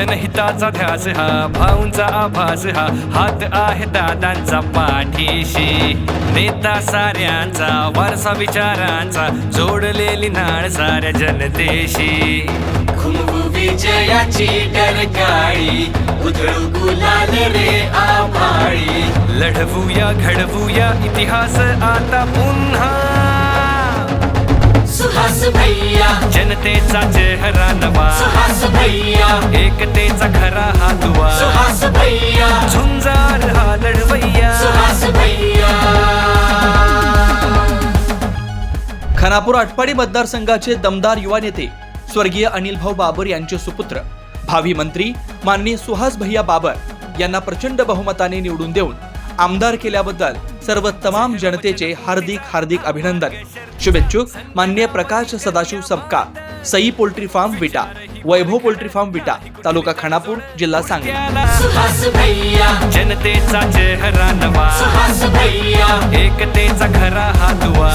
जनहिताचा ध्यास हा भाऊंचा आभास हा. हात आहे दादांचा पाठीशी. नेता साऱ्यांचा वारसा विचारांचा जोडलेली नाळ साऱ्या जनतेशी. विजयाची डरकाळी उधळू गुलाल रे आभाळी. लढवूया घडवूया इतिहास आता पुन्हा. भैया। जनतेचा चेहरा नवा। सुहास भैया। एकतेचा खरा हा दुवा सुहास भैया। झुंजार हा लढवैया। सुहास भैया। खानापूर आटपाडी मतदारसंघाचे दमदार युवा नेते स्वर्गीय अनिल भाऊ बाबर यांचे सुपुत्र भावी मंत्री माननीय सुहास भैया बाबर यांना प्रचंड बहुमताने निवडून देऊन आमदार केल्याबद्दल सर्व तमाम जनतेचे हार्दिक हार्दिक अभिनंदन. शुभेच्छुक माननीय प्रकाश सदाशिव सबका Sai poultry farm Vita Vaibhav poultry farm Vita taluka Khanapur जिल्हा सांगली. सुहास भैया जनतेचा चेहरा नवा. सुहास भैया एकतेचा खरा हा दुवा